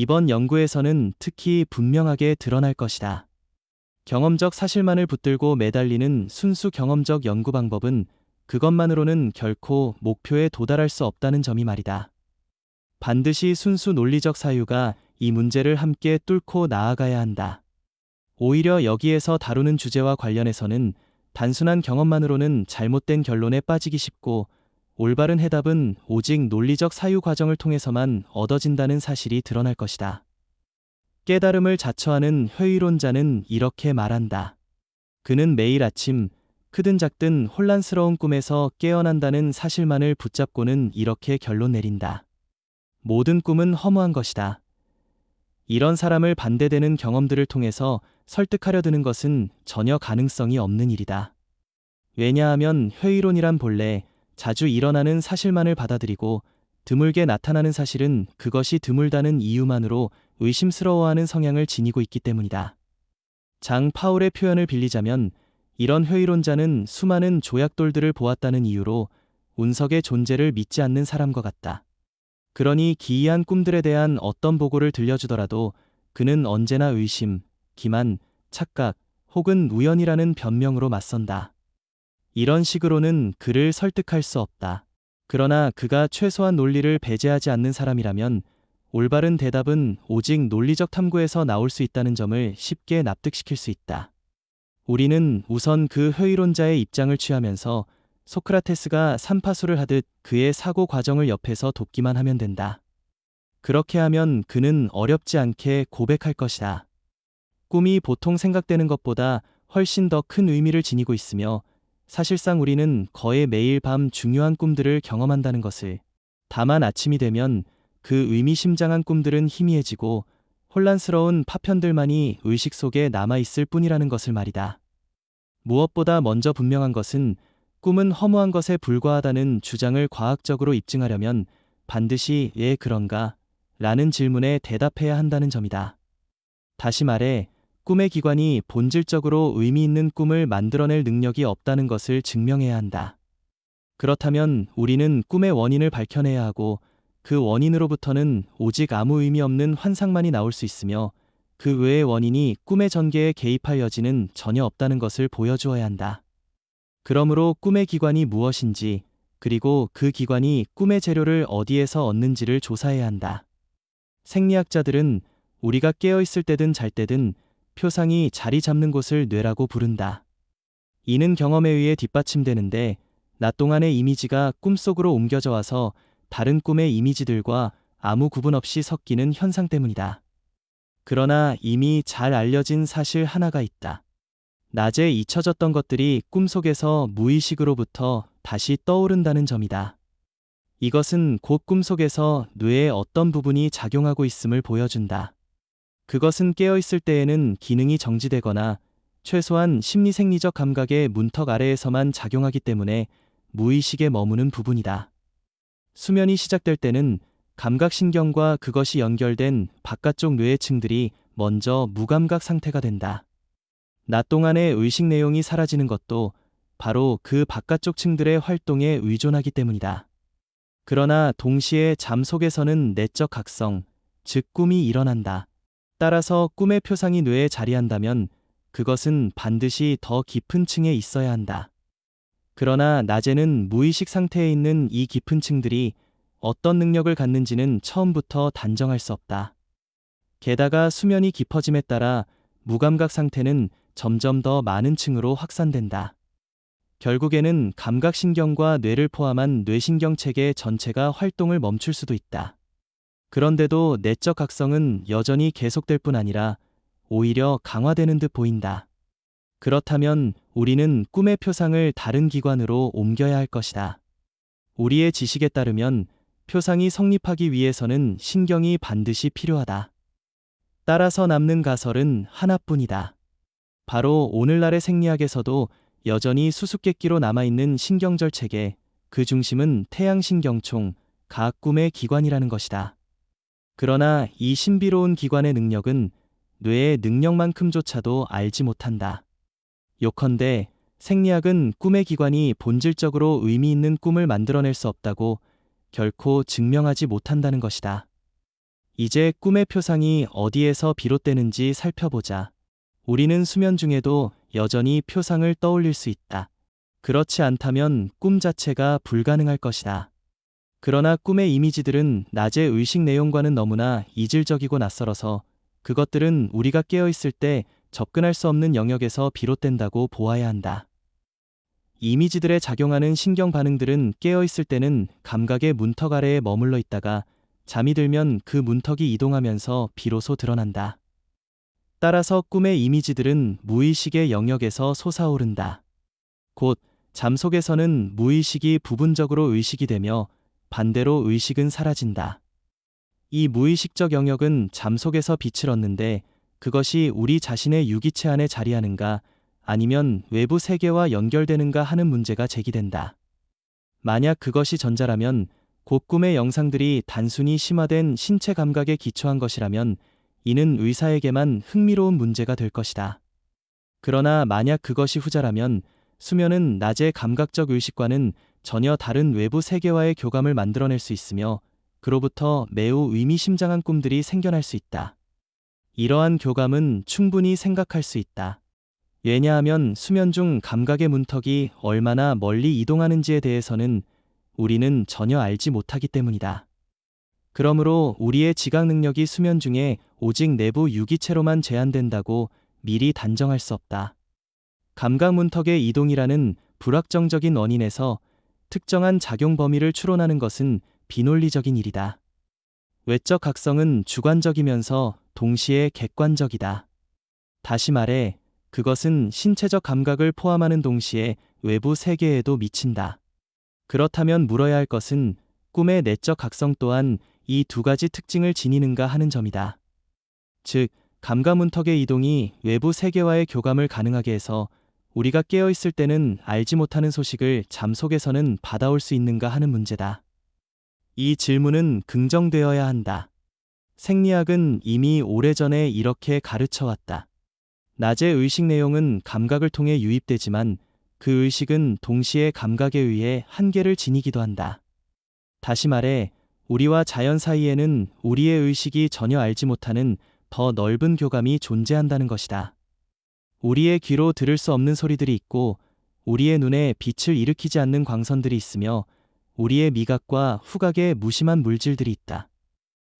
이번 연구에서는 특히 분명하게 드러날 것이다. 경험적 사실만을 붙들고 매달리는 순수 경험적 연구 방법은 그것만으로는 결코 목표에 도달할 수 없다는 점이 말이다. 반드시 순수 논리적 사유가 이 문제를 함께 뚫고 나아가야 한다. 오히려 여기에서 다루는 주제와 관련해서는 단순한 경험만으로는 잘못된 결론에 빠지기 쉽고 올바른 해답은 오직 논리적 사유 과정을 통해서만 얻어진다는 사실이 드러날 것이다. 깨달음을 자처하는 회의론자는 이렇게 말한다. 그는 매일 아침 크든 작든 혼란스러운 꿈에서 깨어난다는 사실만을 붙잡고는 이렇게 결론 내린다. 모든 꿈은 허무한 것이다. 이런 사람을 반대되는 경험들을 통해서 설득하려 드는 것은 전혀 가능성이 없는 일이다. 왜냐하면 회의론이란 본래 자주 일어나는 사실만을 받아들이고 드물게 나타나는 사실은 그것이 드물다는 이유만으로 의심스러워하는 성향을 지니고 있기 때문이다. 장 파울의 표현을 빌리자면 이런 회의론자는 수많은 조약돌들을 보았다는 이유로 운석의 존재를 믿지 않는 사람과 같다. 그러니 기이한 꿈들에 대한 어떤 보고를 들려주더라도 그는 언제나 의심, 기만, 착각 혹은 우연이라는 변명으로 맞선다. 이런 식으로는 그를 설득할 수 없다. 그러나 그가 최소한 논리를 배제하지 않는 사람이라면 올바른 대답은 오직 논리적 탐구에서 나올 수 있다는 점을 쉽게 납득시킬 수 있다. 우리는 우선 그 회의론자의 입장을 취하면서 소크라테스가 삼파수를 하듯 그의 사고 과정을 옆에서 돕기만 하면 된다. 그렇게 하면 그는 어렵지 않게 고백할 것이다. 꿈이 보통 생각되는 것보다 훨씬 더 큰 의미를 지니고 있으며 사실상 우리는 거의 매일 밤 중요한 꿈들을 경험한다는 것을. 다만 아침이 되면 그 의미심장한 꿈들은 희미해지고 혼란스러운 파편들만이 의식 속에 남아있을 뿐이라는 것을 말이다. 무엇보다 먼저 분명한 것은 꿈은 허무한 것에 불과하다는 주장을 과학적으로 입증하려면 반드시 왜 그런가? 라는 질문에 대답해야 한다는 점이다. 다시 말해, 꿈의 기관이 본질적으로 의미 있는 꿈을 만들어낼 능력이 없다는 것을 증명해야 한다. 그렇다면 우리는 꿈의 원인을 밝혀내야 하고 그 원인으로부터는 오직 아무 의미 없는 환상만이 나올 수 있으며 그 외의 원인이 꿈의 전개에 개입할 여지는 전혀 없다는 것을 보여주어야 한다. 그러므로 꿈의 기관이 무엇인지 그리고 그 기관이 꿈의 재료를 어디에서 얻는지를 조사해야 한다. 생리학자들은 우리가 깨어 있을 때든 잘 때든 표상이 자리 잡는 곳을 뇌라고 부른다. 이는 경험에 의해 뒷받침되는데 낮 동안의 이미지가 꿈속으로 옮겨져 와서 다른 꿈의 이미지들과 아무 구분 없이 섞이는 현상 때문이다. 그러나 이미 잘 알려진 사실 하나가 있다. 낮에 잊혀졌던 것들이 꿈속에서 무의식으로부터 다시 떠오른다는 점이다. 이것은 곧 꿈속에서 뇌의 어떤 부분이 작용하고 있음을 보여준다. 그것은 깨어있을 때에는 기능이 정지되거나 최소한 심리생리적 감각의 문턱 아래에서만 작용하기 때문에 무의식에 머무는 부분이다. 수면이 시작될 때는 감각신경과 그것이 연결된 바깥쪽 뇌의 층들이 먼저 무감각 상태가 된다. 낮 동안의 의식 내용이 사라지는 것도 바로 그 바깥쪽 층들의 활동에 의존하기 때문이다. 그러나 동시에 잠 속에서는 내적 각성, 즉 꿈이 일어난다. 따라서 꿈의 표상이 뇌에 자리한다면 그것은 반드시 더 깊은 층에 있어야 한다. 그러나 낮에는 무의식 상태에 있는 이 깊은 층들이 어떤 능력을 갖는지는 처음부터 단정할 수 없다. 게다가 수면이 깊어짐에 따라 무감각 상태는 점점 더 많은 층으로 확산된다. 결국에는 감각신경과 뇌를 포함한 뇌신경 체계 전체가 활동을 멈출 수도 있다. 그런데도 내적 각성은 여전히 계속될 뿐 아니라 오히려 강화되는 듯 보인다. 그렇다면 우리는 꿈의 표상을 다른 기관으로 옮겨야 할 것이다. 우리의 지식에 따르면 표상이 성립하기 위해서는 신경이 반드시 필요하다. 따라서 남는 가설은 하나뿐이다. 바로 오늘날의 생리학에서도 여전히 수수께끼로 남아있는 신경절 체계, 그 중심은 태양신경총, 각 꿈의 기관이라는 것이다. 그러나 이 신비로운 기관의 능력은 뇌의 능력만큼조차도 알지 못한다. 요컨대 생리학은 꿈의 기관이 본질적으로 의미 있는 꿈을 만들어낼 수 없다고 결코 증명하지 못한다는 것이다. 이제 꿈의 표상이 어디에서 비롯되는지 살펴보자. 우리는 수면 중에도 여전히 표상을 떠올릴 수 있다. 그렇지 않다면 꿈 자체가 불가능할 것이다. 그러나 꿈의 이미지들은 낮의 의식 내용과는 너무나 이질적이고 낯설어서 그것들은 우리가 깨어있을 때 접근할 수 없는 영역에서 비롯된다고 보아야 한다. 이미지들에 작용하는 신경 반응들은 깨어있을 때는 감각의 문턱 아래에 머물러 있다가 잠이 들면 그 문턱이 이동하면서 비로소 드러난다. 따라서 꿈의 이미지들은 무의식의 영역에서 솟아오른다. 곧 잠속에서는 무의식이 부분적으로 의식이 되며 반대로 의식은 사라진다. 이 무의식적 영역은 잠속에서 빛을 얻는데 그것이 우리 자신의 유기체 안에 자리하는가 아니면 외부 세계와 연결되는가 하는 문제가 제기된다. 만약 그것이 전자라면 곧 꿈의 영상들이 단순히 심화된 신체 감각에 기초한 것이라면 이는 의사에게만 흥미로운 문제가 될 것이다. 그러나 만약 그것이 후자라면 수면은 낮의 감각적 의식과는 전혀 다른 외부 세계와의 교감을 만들어낼 수 있으며 그로부터 매우 의미심장한 꿈들이 생겨날 수 있다. 이러한 교감은 충분히 생각할 수 있다. 왜냐하면 수면 중 감각의 문턱이 얼마나 멀리 이동하는지에 대해서는 우리는 전혀 알지 못하기 때문이다. 그러므로 우리의 지각 능력이 수면 중에 오직 내부 유기체로만 제한된다고 미리 단정할 수 없다. 감각 문턱의 이동이라는 불확정적인 원인에서 특정한 작용 범위를 추론하는 것은 비논리적인 일이다. 외적 각성은 주관적이면서 동시에 객관적이다. 다시 말해, 그것은 신체적 감각을 포함하는 동시에 외부 세계에도 미친다. 그렇다면 물어야 할 것은 꿈의 내적 각성 또한 이 두 가지 특징을 지니는가 하는 점이다. 즉, 감각 문턱의 이동이 외부 세계와의 교감을 가능하게 해서 우리가 깨어 있을 때는 알지 못하는 소식을 잠 속에서는 받아올 수 있는가 하는 문제다. 이 질문은 긍정되어야 한다. 생리학은 이미 오래전에 이렇게 가르쳐 왔다. 낮의 의식 내용은 감각을 통해 유입되지만 그 의식은 동시에 감각에 의해 한계를 지니기도 한다. 다시 말해, 우리와 자연 사이에는 우리의 의식이 전혀 알지 못하는 더 넓은 교감이 존재한다는 것이다. 우리의 귀로 들을 수 없는 소리들이 있고, 우리의 눈에 빛을 일으키지 않는 광선들이 있으며, 우리의 미각과 후각에 무심한 물질들이 있다.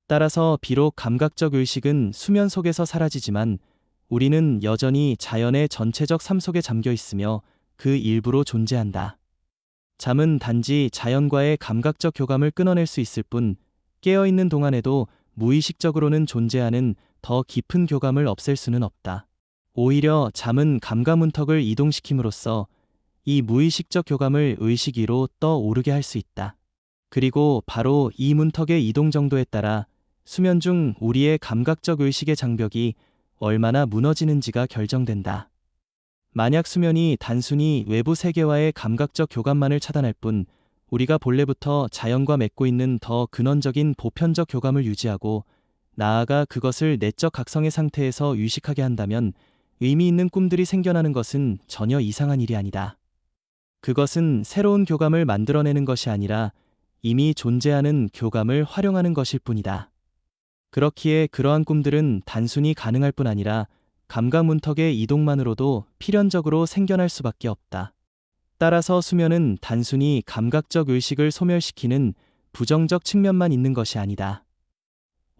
따라서 비록 감각적 의식은 수면 속에서 사라지지만, 우리는 여전히 자연의 전체적 삶 속에 잠겨 있으며 그 일부로 존재한다. 잠은 단지 자연과의 감각적 교감을 끊어낼 수 있을 뿐 깨어있는 동안에도 무의식적으로는 존재하는 더 깊은 교감을 없앨 수는 없다. 오히려 잠은 감각 문턱을 이동시킴으로써 이 무의식적 교감을 의식 위로 떠오르게 할 수 있다. 그리고 바로 이 문턱의 이동 정도에 따라 수면 중 우리의 감각적 의식의 장벽이 얼마나 무너지는지가 결정된다. 만약 수면이 단순히 외부 세계와의 감각적 교감만을 차단할 뿐 우리가 본래부터 자연과 맺고 있는 더 근원적인 보편적 교감을 유지하고 나아가 그것을 내적 각성의 상태에서 유식하게 한다면 의미 있는 꿈들이 생겨나는 것은 전혀 이상한 일이 아니다. 그것은 새로운 교감을 만들어내는 것이 아니라 이미 존재하는 교감을 활용하는 것일 뿐이다. 그렇기에 그러한 꿈들은 단순히 가능할 뿐 아니라 감각 문턱의 이동만으로도 필연적으로 생겨날 수밖에 없다. 따라서 수면은 단순히 감각적 의식을 소멸시키는 부정적 측면만 있는 것이 아니다.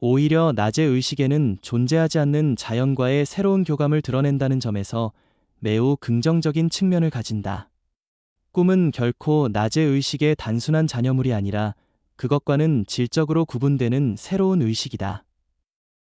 오히려 낮의 의식에는 존재하지 않는 자연과의 새로운 교감을 드러낸다는 점에서 매우 긍정적인 측면을 가진다. 꿈은 결코 낮의 의식의 단순한 잔여물이 아니라 그것과는 질적으로 구분되는 새로운 의식이다.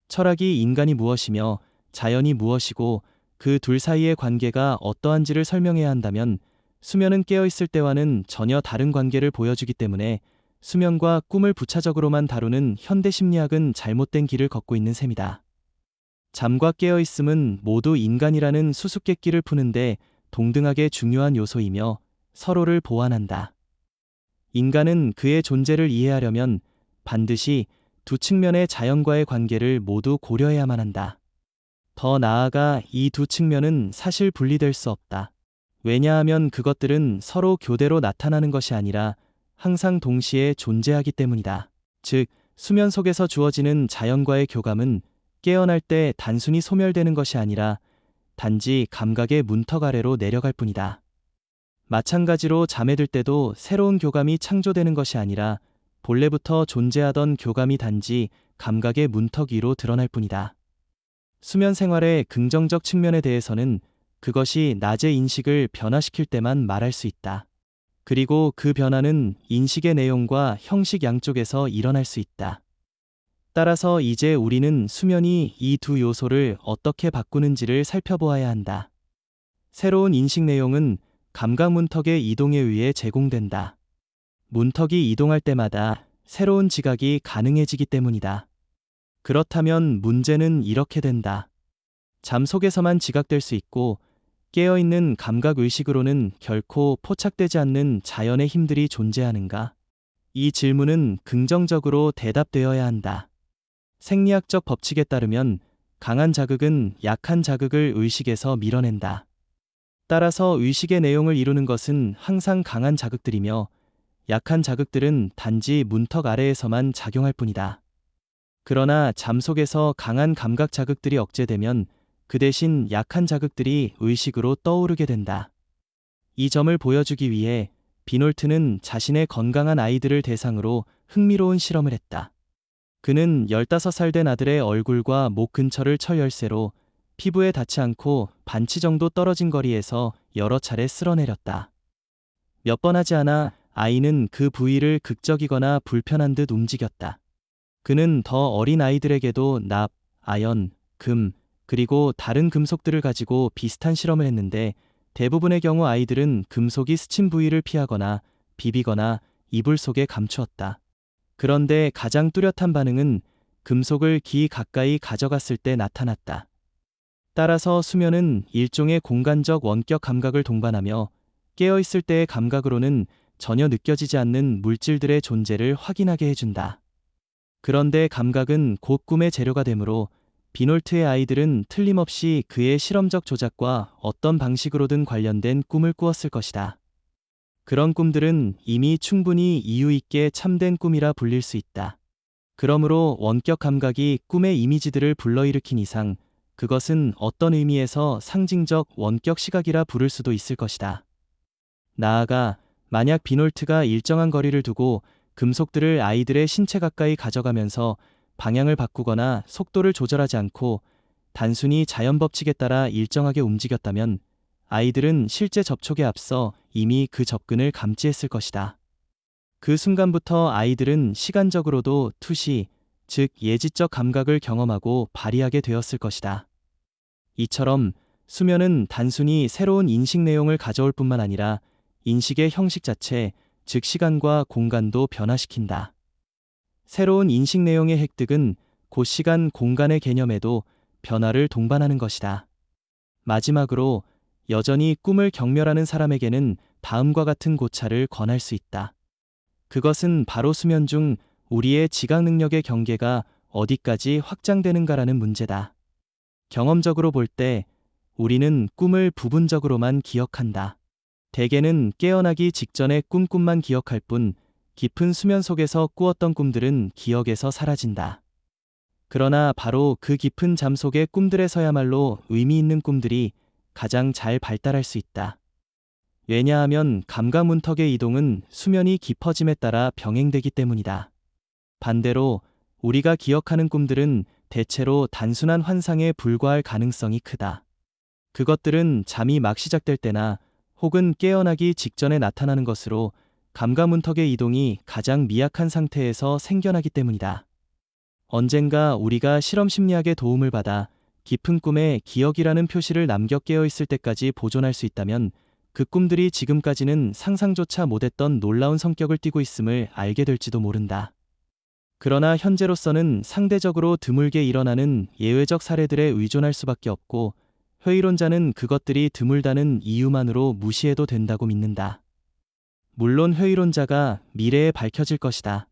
철학이 인간이 무엇이며 자연이 무엇이고 그 둘 사이의 관계가 어떠한지를 설명해야 한다면 수면은 깨어있을 때와는 전혀 다른 관계를 보여주기 때문에 수면과 꿈을 부차적으로만 다루는 현대 심리학은 잘못된 길을 걷고 있는 셈이다. 잠과 깨어있음은 모두 인간이라는 수수께끼를 푸는데 동등하게 중요한 요소이며 서로를 보완한다. 인간은 그의 존재를 이해하려면 반드시 두 측면의 자연과의 관계를 모두 고려해야만 한다. 더 나아가 이 두 측면은 사실 분리될 수 없다. 왜냐하면 그것들은 서로 교대로 나타나는 것이 아니라 항상 동시에 존재하기 때문이다. 즉, 수면 속에서 주어지는 자연과의 교감은 깨어날 때 단순히 소멸되는 것이 아니라 단지 감각의 문턱 아래로 내려갈 뿐이다. 마찬가지로 잠에 들 때도 새로운 교감이 창조되는 것이 아니라 본래부터 존재하던 교감이 단지 감각의 문턱 위로 드러날 뿐이다. 수면 생활의 긍정적 측면에 대해서는 그것이 낮의 인식을 변화시킬 때만 말할 수 있다. 그리고 그 변화는 인식의 내용과 형식 양쪽에서 일어날 수 있다. 따라서 이제 우리는 수면이 이 두 요소를 어떻게 바꾸는지를 살펴보아야 한다. 새로운 인식 내용은 감각 문턱의 이동에 의해 제공된다. 문턱이 이동할 때마다 새로운 지각이 가능해지기 때문이다. 그렇다면 문제는 이렇게 된다. 잠 속에서만 지각될 수 있고 깨어있는 감각 의식으로는 결코 포착되지 않는 자연의 힘들이 존재하는가? 이 질문은 긍정적으로 대답되어야 한다. 생리학적 법칙에 따르면 강한 자극은 약한 자극을 의식에서 밀어낸다. 따라서 의식의 내용을 이루는 것은 항상 강한 자극들이며 약한 자극들은 단지 문턱 아래에서만 작용할 뿐이다. 그러나 잠 속에서 강한 감각 자극들이 억제되면 그 대신 약한 자극들이 의식으로 떠오르게 된다. 이 점을 보여주기 위해 비놀트는 자신의 건강한 아이들을 대상으로 흥미로운 실험을 했다. 그는 15살 된 아들의 얼굴과 목 근처를 철열쇠로 피부에 닿지 않고 반치 정도 떨어진 거리에서 여러 차례 쓸어내렸다. 몇 번 하지 않아 아이는 그 부위를 극적이거나 불편한 듯 움직였다. 그는 더 어린 아이들에게도 납, 아연, 금, 그리고 다른 금속들을 가지고 비슷한 실험을 했는데 대부분의 경우 아이들은 금속이 스친 부위를 피하거나 비비거나 이불 속에 감추었다. 그런데 가장 뚜렷한 반응은 금속을 기 가까이 가져갔을 때 나타났다. 따라서 수면은 일종의 공간적 원격 감각을 동반하며 깨어있을 때의 감각으로는 전혀 느껴지지 않는 물질들의 존재를 확인하게 해준다. 그런데 감각은 곧 꿈의 재료가 되므로 비놀트의 아이들은 틀림없이 그의 실험적 조작과 어떤 방식으로든 관련된 꿈을 꾸었을 것이다. 그런 꿈들은 이미 충분히 이유 있게 참된 꿈이라 불릴 수 있다. 그러므로 원격 감각이 꿈의 이미지들을 불러일으킨 이상 그것은 어떤 의미에서 상징적 원격 시각이라 부를 수도 있을 것이다. 나아가 만약 비놀트가 일정한 거리를 두고 금속들을 아이들의 신체 가까이 가져가면서 방향을 바꾸거나 속도를 조절하지 않고 단순히 자연 법칙에 따라 일정하게 움직였다면 아이들은 실제 접촉에 앞서 이미 그 접근을 감지했을 것이다. 그 순간부터 아이들은 시간적으로도 투시, 즉 예지적 감각을 경험하고 발휘하게 되었을 것이다. 이처럼 수면은 단순히 새로운 인식 내용을 가져올 뿐만 아니라 인식의 형식 자체, 즉 시간과 공간도 변화시킨다. 새로운 인식 내용의 획득은 곧 시간, 공간의 개념에도 변화를 동반하는 것이다. 마지막으로 여전히 꿈을 경멸하는 사람에게는 다음과 같은 고찰을 권할 수 있다. 그것은 바로 수면 중 우리의 지각 능력의 경계가 어디까지 확장되는가라는 문제다. 경험적으로 볼 때 우리는 꿈을 부분적으로만 기억한다. 대개는 깨어나기 직전의 꿈꿈만 기억할 뿐 깊은 수면 속에서 꾸었던 꿈들은 기억에서 사라진다. 그러나 바로 그 깊은 잠 속의 꿈들에서야말로 의미 있는 꿈들이 가장 잘 발달할 수 있다. 왜냐하면 감각 문턱의 이동은 수면이 깊어짐에 따라 병행되기 때문이다. 반대로 우리가 기억하는 꿈들은 대체로 단순한 환상에 불과할 가능성이 크다. 그것들은 잠이 막 시작될 때나 혹은 깨어나기 직전에 나타나는 것으로 감각 문턱의 이동이 가장 미약한 상태에서 생겨나기 때문이다. 언젠가 우리가 실험 심리학의 도움을 받아 깊은 꿈에 기억이라는 표시를 남겨 깨어 있을 때까지 보존할 수 있다면 그 꿈들이 지금까지는 상상조차 못했던 놀라운 성격을 띠고 있음을 알게 될지도 모른다. 그러나 현재로서는 상대적으로 드물게 일어나는 예외적 사례들에 의존할 수밖에 없고 회의론자는 그것들이 드물다는 이유만으로 무시해도 된다고 믿는다. 물론 회의론자가 미래에 밝혀질 것이다.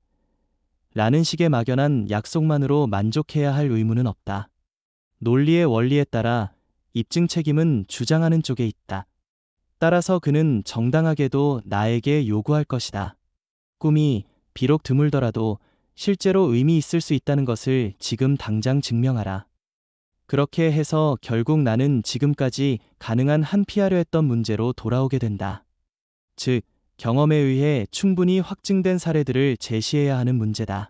라는 식의 막연한 약속만으로 만족해야 할 의무는 없다. 논리의 원리에 따라 입증 책임은 주장하는 쪽에 있다. 따라서 그는 정당하게도 나에게 요구할 것이다. 꿈이 비록 드물더라도 실제로 의미 있을 수 있다는 것을 지금 당장 증명하라. 그렇게 해서 결국 나는 지금까지 가능한 한 피하려 했던 문제로 돌아오게 된다. 즉, 경험에 의해 충분히 확증된 사례들을 제시해야 하는 문제다.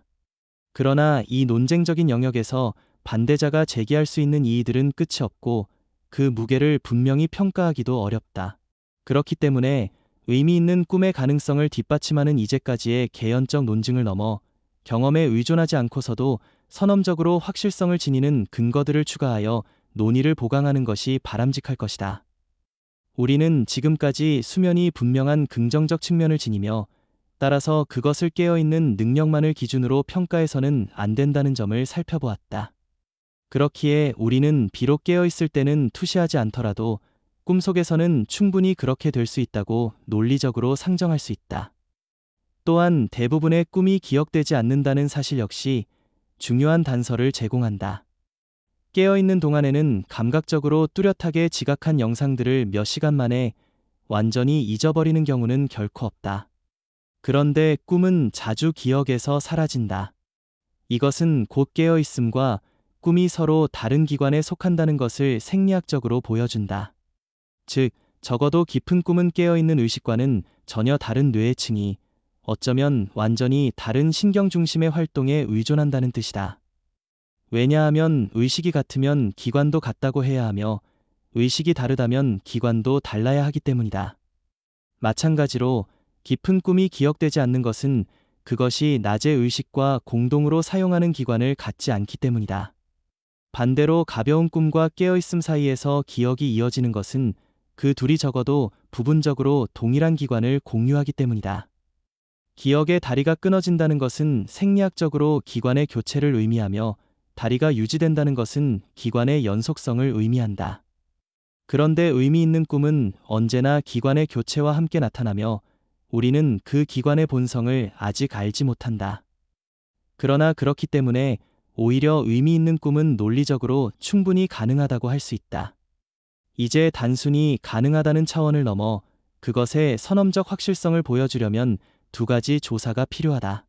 그러나 이 논쟁적인 영역에서 반대자가 제기할 수 있는 이의들은 끝이 없고 그 무게를 분명히 평가하기도 어렵다. 그렇기 때문에 의미 있는 꿈의 가능성을 뒷받침하는 이제까지의 개연적 논증을 넘어 경험에 의존하지 않고서도 선험적으로 확실성을 지니는 근거들을 추가하여 논의를 보강하는 것이 바람직할 것이다. 우리는 지금까지 수면이 분명한 긍정적 측면을 지니며 따라서 그것을 깨어있는 능력만을 기준으로 평가해서는 안 된다는 점을 살펴보았다. 그렇기에 우리는 비록 깨어있을 때는 투시하지 않더라도 꿈속에서는 충분히 그렇게 될 수 있다고 논리적으로 상정할 수 있다. 또한 대부분의 꿈이 기억되지 않는다는 사실 역시 중요한 단서를 제공한다. 깨어있는 동안에는 감각적으로 뚜렷하게 지각한 영상들을 몇 시간 만에 완전히 잊어버리는 경우는 결코 없다. 그런데 꿈은 자주 기억에서 사라진다. 이것은 곧 깨어있음과 꿈이 서로 다른 기관에 속한다는 것을 생리학적으로 보여준다. 즉, 적어도 깊은 꿈은 깨어있는 의식과는 전혀 다른 뇌층이 어쩌면 완전히 다른 신경 중심의 활동에 의존한다는 뜻이다. 왜냐하면 의식이 같으면 기관도 같다고 해야 하며 의식이 다르다면 기관도 달라야 하기 때문이다. 마찬가지로 깊은 꿈이 기억되지 않는 것은 그것이 낮의 의식과 공동으로 사용하는 기관을 갖지 않기 때문이다. 반대로 가벼운 꿈과 깨어있음 사이에서 기억이 이어지는 것은 그 둘이 적어도 부분적으로 동일한 기관을 공유하기 때문이다. 기억의 다리가 끊어진다는 것은 생리학적으로 기관의 교체를 의미하며 다리가 유지된다는 것은 기관의 연속성을 의미한다. 그런데 의미 있는 꿈은 언제나 기관의 교체와 함께 나타나며 우리는 그 기관의 본성을 아직 알지 못한다. 그러나 그렇기 때문에 오히려 의미 있는 꿈은 논리적으로 충분히 가능하다고 할 수 있다. 이제 단순히 가능하다는 차원을 넘어 그것의 선험적 확실성을 보여주려면 두 가지 조사가 필요하다.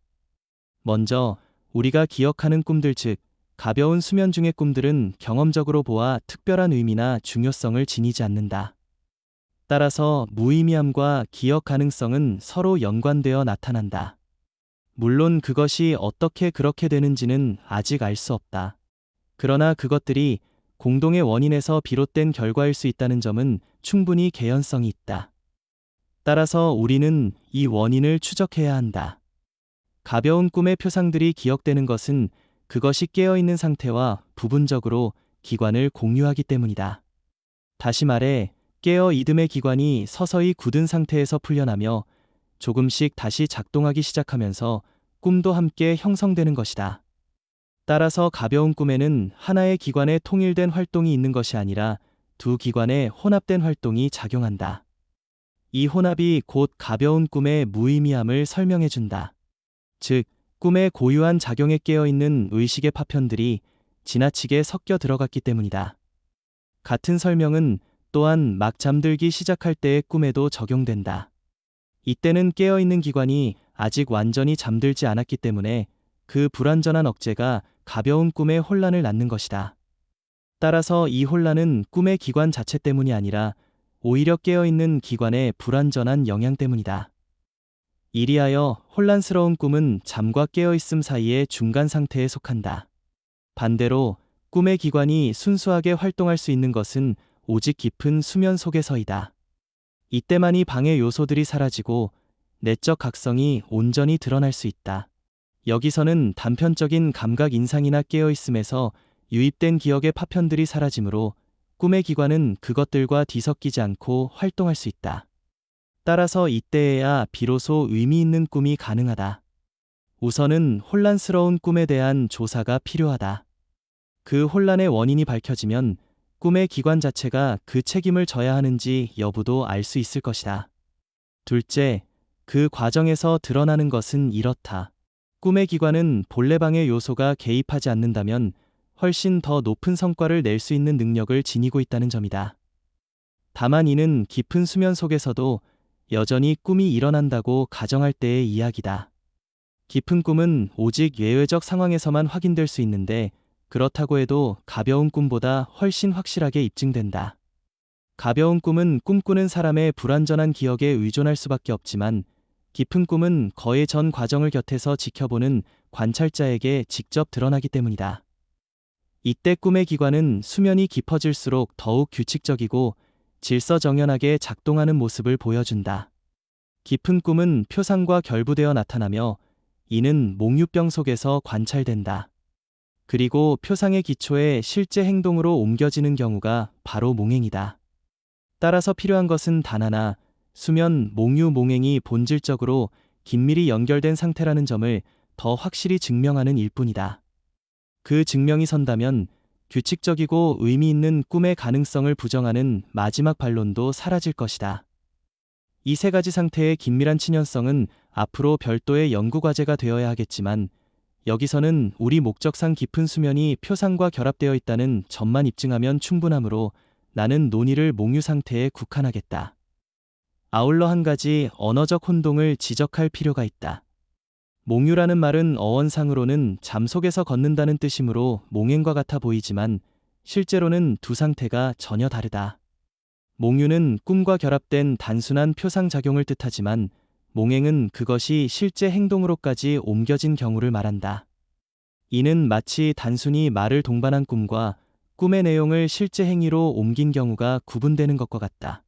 먼저 우리가 기억하는 꿈들 즉 가벼운 수면 중의 꿈들은 경험적으로 보아 특별한 의미나 중요성을 지니지 않는다. 따라서 무의미함과 기억 가능성은 서로 연관되어 나타난다. 물론 그것이 어떻게 그렇게 되는지는 아직 알 수 없다. 그러나 그것들이 공동의 원인에서 비롯된 결과일 수 있다는 점은 충분히 개연성이 있다. 따라서 우리는 이 원인을 추적해야 한다. 가벼운 꿈의 표상들이 기억되는 것은 그것이 깨어있는 상태와 부분적으로 기관을 공유하기 때문이다. 다시 말해, 깨어 이듬의 기관이 서서히 굳은 상태에서 풀려나며 조금씩 다시 작동하기 시작하면서 꿈도 함께 형성되는 것이다. 따라서 가벼운 꿈에는 하나의 기관의 통일된 활동이 있는 것이 아니라 두 기관의 혼합된 활동이 작용한다. 이 혼합이 곧 가벼운 꿈의 무의미함을 설명해 준다. 즉, 꿈의 고유한 작용에 깨어있는 의식의 파편들이 지나치게 섞여 들어갔기 때문이다. 같은 설명은 또한 막 잠들기 시작할 때의 꿈에도 적용된다. 이때는 깨어있는 기관이 아직 완전히 잠들지 않았기 때문에 그 불완전한 억제가 가벼운 꿈의 혼란을 낳는 것이다. 따라서 이 혼란은 꿈의 기관 자체 때문이 아니라 오히려 깨어있는 기관의 불완전한 영향 때문이다. 이리하여 혼란스러운 꿈은 잠과 깨어있음 사이의 중간 상태에 속한다. 반대로 꿈의 기관이 순수하게 활동할 수 있는 것은 오직 깊은 수면 속에서이다. 이때만이 방해 요소들이 사라지고 내적 각성이 온전히 드러날 수 있다. 여기서는 단편적인 감각 인상이나 깨어있음에서 유입된 기억의 파편들이 사라지므로 꿈의 기관은 그것들과 뒤섞이지 않고 활동할 수 있다. 따라서 이때에야 비로소 의미 있는 꿈이 가능하다. 우선은 혼란스러운 꿈에 대한 조사가 필요하다. 그 혼란의 원인이 밝혀지면 꿈의 기관 자체가 그 책임을 져야 하는지 여부도 알 수 있을 것이다. 둘째, 그 과정에서 드러나는 것은 이렇다. 꿈의 기관은 본래방의 요소가 개입하지 않는다면 훨씬 더 높은 성과를 낼 수 있는 능력을 지니고 있다는 점이다. 다만 이는 깊은 수면 속에서도 여전히 꿈이 일어난다고 가정할 때의 이야기다. 깊은 꿈은 오직 예외적 상황에서만 확인될 수 있는데 그렇다고 해도 가벼운 꿈보다 훨씬 확실하게 입증된다. 가벼운 꿈은 꿈꾸는 사람의 불완전한 기억에 의존할 수밖에 없지만 깊은 꿈은 거의 전 과정을 곁에서 지켜보는 관찰자에게 직접 드러나기 때문이다. 이때 꿈의 기관은 수면이 깊어질수록 더욱 규칙적이고 질서정연하게 작동하는 모습을 보여준다. 깊은 꿈은 표상과 결부되어 나타나며 이는 몽유병 속에서 관찰된다. 그리고 표상의 기초에 실제 행동으로 옮겨지는 경우가 바로 몽행이다. 따라서 필요한 것은 단 하나, 수면, 몽유, 몽행이 본질적으로 긴밀히 연결된 상태라는 점을 더 확실히 증명하는 일뿐이다. 그 증명이 선다면 규칙적이고 의미 있는 꿈의 가능성을 부정하는 마지막 반론도 사라질 것이다. 이 세 가지 상태의 긴밀한 친연성은 앞으로 별도의 연구 과제가 되어야 하겠지만 여기서는 우리 목적상 깊은 수면이 표상과 결합되어 있다는 점만 입증하면 충분하므로 나는 논의를 몽유 상태에 국한하겠다. 아울러 한 가지 언어적 혼동을 지적할 필요가 있다. 몽유라는 말은 어원상으로는 잠 속에서 걷는다는 뜻이므로 몽행과 같아 보이지만 실제로는 두 상태가 전혀 다르다. 몽유는 꿈과 결합된 단순한 표상 작용을 뜻하지만 몽행은 그것이 실제 행동으로까지 옮겨진 경우를 말한다. 이는 마치 단순히 말을 동반한 꿈과 꿈의 내용을 실제 행위로 옮긴 경우가 구분되는 것과 같다.